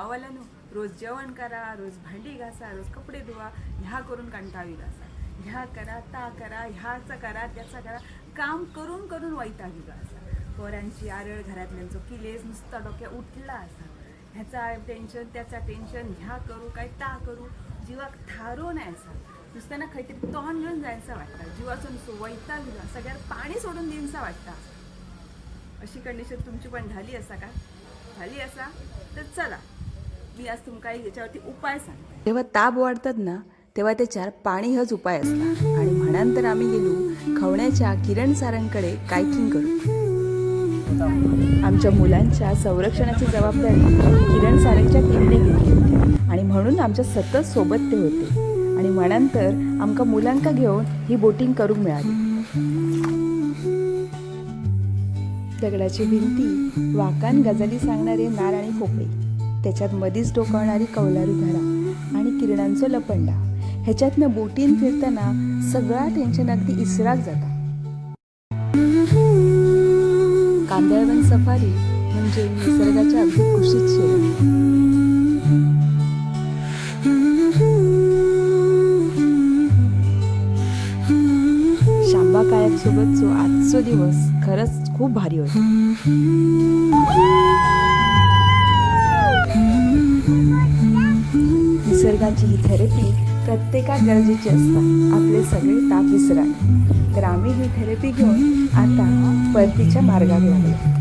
गाववाल्यानो रोज जेवण करा रोज भांडी घासा रोज कपडे धुवा ह्या करून कंटाळी घासा. ह्या करा ता करा ह्याचं करा त्याचं करा. काम करून करून वैतागी असा पोरांची आरळ घरातल्यांचो किलेस नुसता डोक्या उठला असा. ह्याचा टेन्शन त्याचा टेन्शन ह्या करू काय ता करू. जीवाक थारो नाही असा. नुसतं ना काहीतरी तोंड घेऊन जायचं वाटतं. जीवाचं नुसतं वैताग दिला सगळ्यात पाणी सोडून दिनसा वाटतं अशी कंडिशन तुमची पण झाली असा का? झाली असा? तर चला. मी आज तुमका याच्यावरती उपाय सांगते जेव्हा ताप वाढतात ना तेव्हा त्याच्यावर पाणी हाच उपाय असता. आणि म्हणानंतर आम्ही गेलो खवण्याच्या किरण सारांकडे कायकिंग करू. आमच्या मुलांच्या संरक्षणाची जबाबदारी किरण सारांच्या टीमने घेतली आणि म्हणून आमच्या सतत सोबत ते होते. आणि म्हणानंतर आमका मुलांका घेऊन ही बोटिंग करूक मिळाली. दगडाची भिंती वाकान गजाली सांगणारे नार आणि पोपळे त्याच्यात मधीच डोकावणारी कौलारू धरा आणि किरणांचो लपंडा. ह्याच्यातनं बोटीन फिरताना सगळा टेन्शन अगदी इसराक जाता. कांदळवन सफारी म्हणजे निसर्गाच्या अगदी कुशीत शिर शांबा कायक आजचो दिवस खरंच खूप भारी होता. निसर्गाची ही थेरपी प्रत्येकात गरजेची असतात. आपले सगळे ताप विसरा तर आम्ही ही थेरपी घेऊन आता परतीच्या मार्गावर लागलो